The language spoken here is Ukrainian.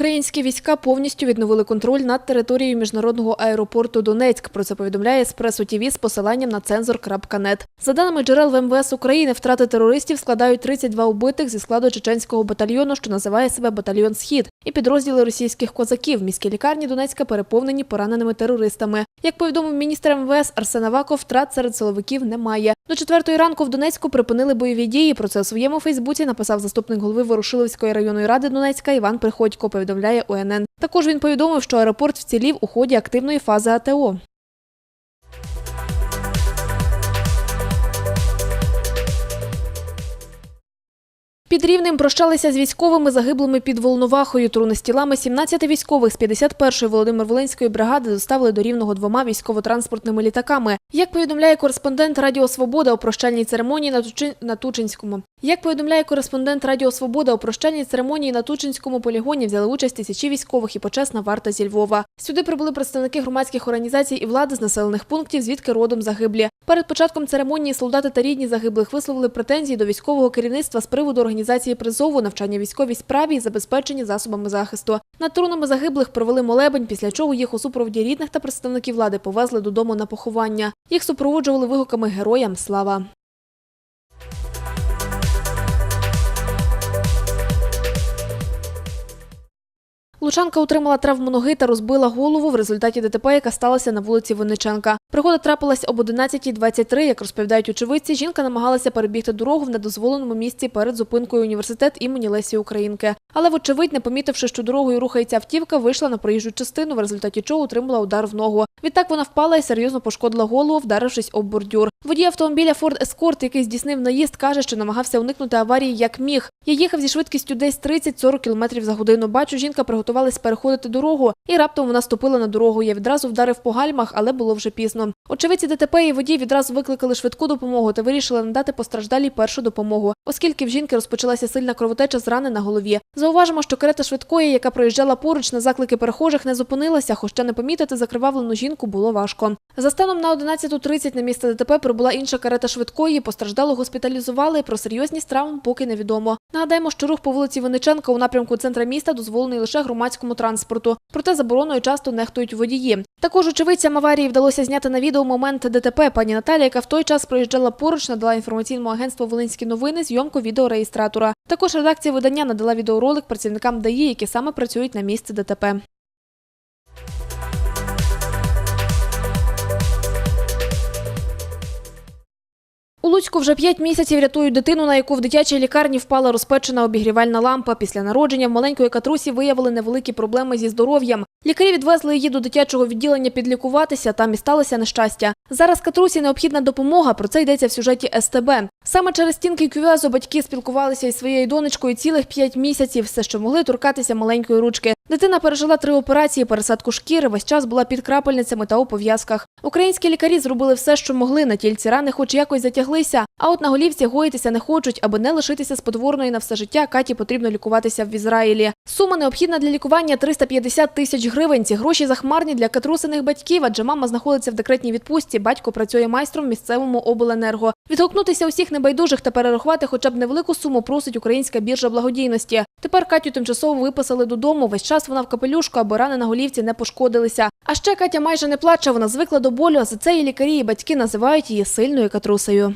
Українські війська повністю відновили контроль над територією міжнародного аеропорту Донецьк. Про це повідомляє Еспресо ТІВІ з посиланням на цензор.нет. За даними джерел ВМВС України, втрати терористів складають 32 убитих зі складу чеченського батальйону, що називає себе батальйон Схід, і підрозділи російських козаків. Міські лікарні Донецька переповнені пораненими терористами. Як повідомив міністр МВС Арсен Аваков, втрат серед силовиків немає. До четвертої ранку в Донецьку припинили бойові дії. Про це у своєму Фейсбуці написав заступник голови Ворушиловської районної ради Донецька Іван Приходько. Повідомляє УНН. Також він повідомив, що аеропорт вцілів у ході активної фази АТО. Під рівнем прощалися з військовими загиблими під Волновахою. Труни з тілами 17 військових з 51-ї Володимир-Волинської бригади доставили до Рівного двома військово-транспортними літаками. Як повідомляє кореспондент Радіо Свобода у прощальній церемонії на, Тучи... Тучинському. Як повідомляє кореспондент Радіо Свобода, у прощальній церемонії на Тучинському полігоні взяли участь тисячі військових і почесна варта зі Львова. Сюди прибули представники громадських організацій і влади з населених пунктів, звідки родом загиблі. Перед початком церемонії солдати та рідні загиблих висловили претензії до військового керівництва з приводу організації призову, навчання військовій справі і забезпечення засобами захисту. Над трунами загиблих провели молебень, після чого їх у супроводі рідних та представників влади повезли додому на поховання. Їх супроводжували вигуками Героям слава. Лучанка отримала травму ноги та розбила голову в результаті ДТП, яка сталася на вулиці Винниченка. Пригода трапилась об 11.23. Як розповідають очевидці, жінка намагалася перебігти дорогу в недозволеному місці перед зупинкою університет імені Лесі Українки. Але, вочевидь, не помітивши, що дорогою рухається автівка, вийшла на проїжджу частину, в результаті чого отримала удар в ногу. Відтак вона впала і серйозно пошкодила голову, вдарившись об бордюр. Водій автомобіля Ford Escort, який здійснив наїзд, каже, що намагався уникнути аварії як міг. Я їхав зі швидкістю десь 30-40 км за годину. Бачу, жінка приготувалась переходити дорогу, і раптом вона ступила на дорогу. Я відразу вдарив по гальмах, але було вже пізно. Очевидці ДТП і водій відразу викликали швидку допомогу та вирішили надати постраждалій першу допомогу, оскільки в жінки розпочалася сильна кровотеча з рани на голові. Зауважимо, що карета швидкої, яка проїжджала поруч на заклики перехожих, не зупинилася, хоча не помітити закривавлену жінку було важко. За станом на 11.30 на місце ДТП прибула інша карета швидкої. Постраждалу госпіталізували. Про серйозність травм поки невідомо. Нагадаємо, що рух по вулиці Винниченка у напрямку центра міста дозволений лише громадському транспорту. Проте забороною часто нехтують водії. Також очевидцям аварії вдалося зняти на відео момент ДТП. Пані Наталія, яка в той час проїжджала поруч, надала інформаційному агентству Волинські новини зйомку відеореєстратора. Також редакція видання надала відеоролик працівникам ДАІ, які саме працюють на місці ДТП. Луцьку вже п'ять місяців рятують дитину, на яку в дитячій лікарні впала розпечена обігрівальна лампа. Після народження в маленької катрусі виявили невеликі проблеми зі здоров'ям. Лікарі відвезли її до дитячого відділення підлікуватися, там і сталося нещастя. Зараз катрусі необхідна допомога, про це йдеться в сюжеті СТБ. Саме через стінки кювезу батьки спілкувалися із своєю донечкою цілих п'ять місяців, все, що могли торкатися маленької ручки. Дитина пережила три операції, пересадку шкіри, весь час була під крапельницями та у пов'язках. Українські лікарі зробили все, що могли. На тільці рани хоч якось затяглися, а от на голівці гоїтися не хочуть, аби не лишитися спотворною на все життя. Каті потрібно лікуватися в Ізраїлі. Сума необхідна для лікування 350 тисяч гривень. Ці гроші захмарні для катрусиних батьків, адже мама знаходиться в декретній відпустці. Батько працює майстром в місцевому обленерго. Відгукнутися усіх небайдужих та перерахувати хоча б невелику суму просить українська біржа благодійності. Тепер Катю тимчасово виписали додому. Весь час вона в капелюшку, аби рани на голівці не пошкодилися. А ще Катя майже не плаче. Вона звикла до болю. а За це її лікарі і батьки називають її сильною катрусею.